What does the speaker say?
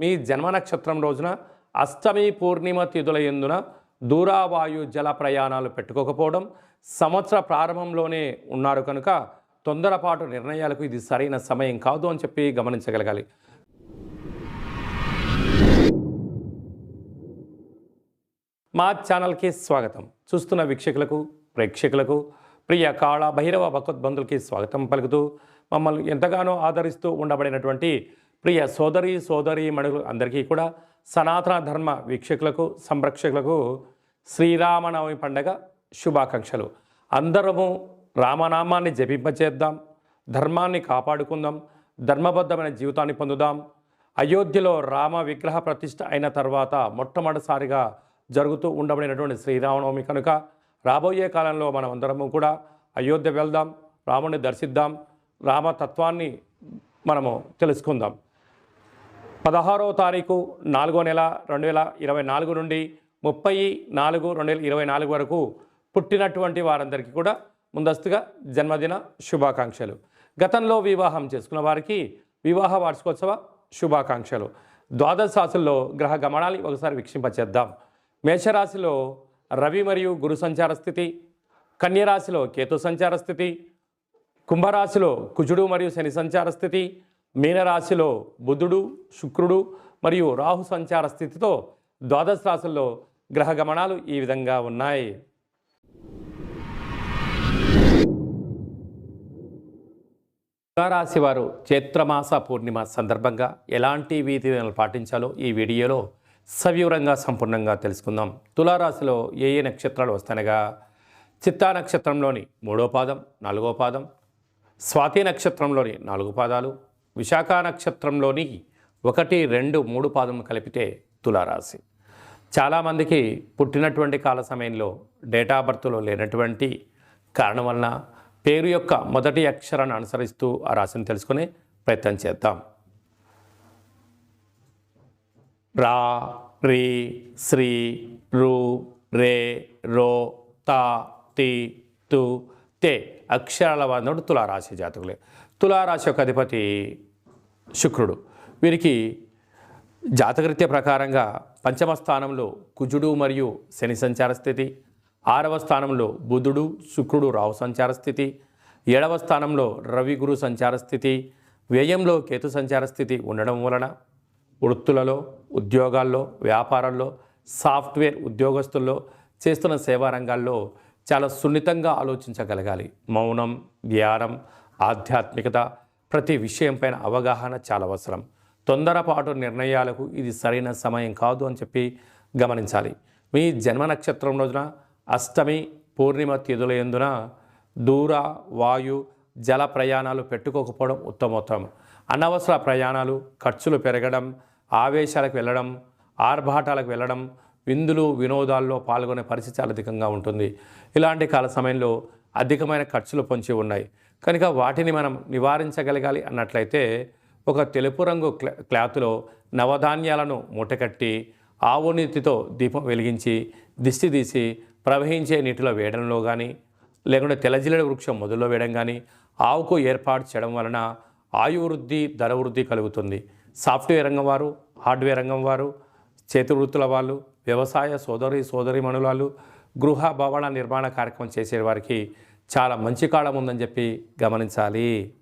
మీ జన్మ నక్షత్రం రోజున అష్టమి పూర్ణిమ తిథుల ఎందున దూరావాయు జల ప్రయాణాలు పెట్టుకోకపోవడం సంవత్సర ప్రారంభంలోనే ఉన్నారు కనుక తొందరపాటు నిర్ణయాలకు ఇది సరైన సమయం కాదు అని చెప్పి గమనించగలగాలి. మా ఛానల్కి స్వాగతం. చూస్తున్న వీక్షకులకు ప్రేక్షకులకు ప్రియ కాళ భైరవ భగవద్బంధులకి స్వాగతం పలుకుతూ మమ్మల్ని ఎంతగానో ఆదరిస్తూ ఉండబడినటువంటి ప్రియ సోదరి సోదరి మణులు అందరికీ కూడా సనాతన ధర్మ వీక్షకులకు సంరక్షకులకు శ్రీరామనవమి పండగ శుభాకాంక్షలు. అందరము రామనామాన్ని జపింపచేద్దాం ధర్మాన్ని కాపాడుకుందాం ధర్మబద్ధమైన జీవితాన్ని పొందుదాం. అయోధ్యలో రామ విగ్రహ ప్రతిష్ఠ అయిన తర్వాత మొట్టమొదటిసారిగా జరుగుతూ ఉండబడినటువంటి శ్రీరామనవమి కనుక రాబోయే కాలంలో మనం అందరము కూడా అయోధ్య వెళ్దాం రాముని దర్శిద్దాం రామతత్వాన్ని మనము తెలుసుకుందాం. పదహారవ తారీఖు నాలుగో నెల రెండు వేల ఇరవై నాలుగు నుండి ముప్పై నాలుగు రెండు వేల ఇరవై నాలుగు వరకు పుట్టినటువంటి వారందరికీ కూడా ముందస్తుగా జన్మదిన శుభాకాంక్షలు. గతంలో వివాహం చేసుకున్న వారికి వివాహ వార్షికోత్సవ శుభాకాంక్షలు. ద్వాదశ రాశుల్లో గ్రహ గమనాలు ఒకసారి వీక్షింపచేద్దాం. మేషరాశిలో రవి మరియు గురు సంచార స్థితి కన్యరాశిలో కేతు సంచార స్థితి కుంభరాశిలో కుజుడు మరియు శని సంచార స్థితి మీనరాశిలో బుధుడు శుక్రుడు మరియు రాహు సంచార స్థితితో ద్వాదశ రాశుల్లో గ్రహ గమనాలు ఈ విధంగా ఉన్నాయి. తులారాశి వారు చైత్రమాస పూర్ణిమ సందర్భంగా ఎలాంటి వీధి పాటించాలో ఈ వీడియోలో సవివరంగా సంపూర్ణంగా తెలుసుకుందాం. తులారాశిలో ఏ ఏ నక్షత్రాలు వస్తానగా చిత్తా నక్షత్రంలోని మూడో పాదం నాలుగో పాదం స్వాతి నక్షత్రంలోని నాలుగు పాదాలు విశాఖ నక్షత్రంలోని ఒకటి రెండు మూడు పాదం కలిపితే తులారాశి. చాలామందికి పుట్టినటువంటి కాల సమయంలో డేటా బర్త్లో లేనటువంటి కారణం వలన పేరు యొక్క మొదటి అక్షరాన్ని అనుసరిస్తూ ఆ రాశిని తెలుసుకునే ప్రయత్నం చేద్దాం. రా రి శ్రీ రు రే రో తా తి తు తే అక్షరాల వాదనుడు తులారాశి జాతకులే. తులారాశి యొక్క అధిపతి శుక్రుడు. వీరికి జాతకృత్య ప్రకారంగా పంచమ స్థానంలో కుజుడు మరియు శని సంచార స్థితి ఆరవ స్థానంలో బుధుడు శుక్రుడు రాహు సంచార స్థితి ఏడవ స్థానంలో రవి గురు సంచార స్థితి వ్యయంలో కేతు సంచార స్థితి ఉండడం వలన వృత్తులలో ఉద్యోగాల్లో వ్యాపారాల్లో సాఫ్ట్వేర్ ఉద్యోగస్తుల్లో చేస్తున్న సేవా రంగాల్లో చాలా సున్నితంగా ఆలోచించగలగాలి. మౌనం ధ్యానం ఆధ్యాత్మికత ప్రతి విషయంపైన అవగాహన చాలా అవసరం. తొందరపాటు నిర్ణయాలకు ఇది సరైన సమయం కాదు అని చెప్పి గమనించాలి. మీ జన్మ నక్షత్రం రోజున అష్టమి పూర్ణిమ తిథులయందున దూర వాయు జల ప్రయాణాలు పెట్టుకోకపోవడం ఉత్తమోత్తమం. అనవసర ప్రయాణాలు ఖర్చులు పెరగడం ఆవేశాలకు వెళ్ళడం ఆర్భాటాలకు వెళ్ళడం విందులు వినోదాల్లో పాల్గొనే పరిస్థితి చాలా అధికంగా ఉంటుంది. ఇలాంటి కాల సమయంలో అధికమైన ఖర్చులు పొంచి ఉన్నాయి. కనుక వాటిని మనం నివారించగలగాలి అన్నట్లయితే ఒక తెలుపు రంగు క్లా క్లాత్లో నవధాన్యాలను మూటకట్టి ఆవు నీతితో దీపం వెలిగించి దిష్టి తీసి ప్రవహించే నీటిలో వేయడంలో కానీ లేకుంటే తెల్లజిల్లడి వృక్షం మొదల్లో వేయడం కానీ ఆవుకు ఏర్పాటు చేయడం వలన ఆయువృద్ధి ధర వృద్ధి కలుగుతుంది. సాఫ్ట్వేర్ రంగం వారు హార్డ్వేర్ రంగం వారు చేతి వృత్తుల వాళ్ళు వ్యవసాయ సోదరి సోదరి మనులాలు గృహ భవన నిర్మాణ కార్యక్రమం చేసే వారికి చాలా మంచి కాలం ఉందని చెప్పి గమనించాలి.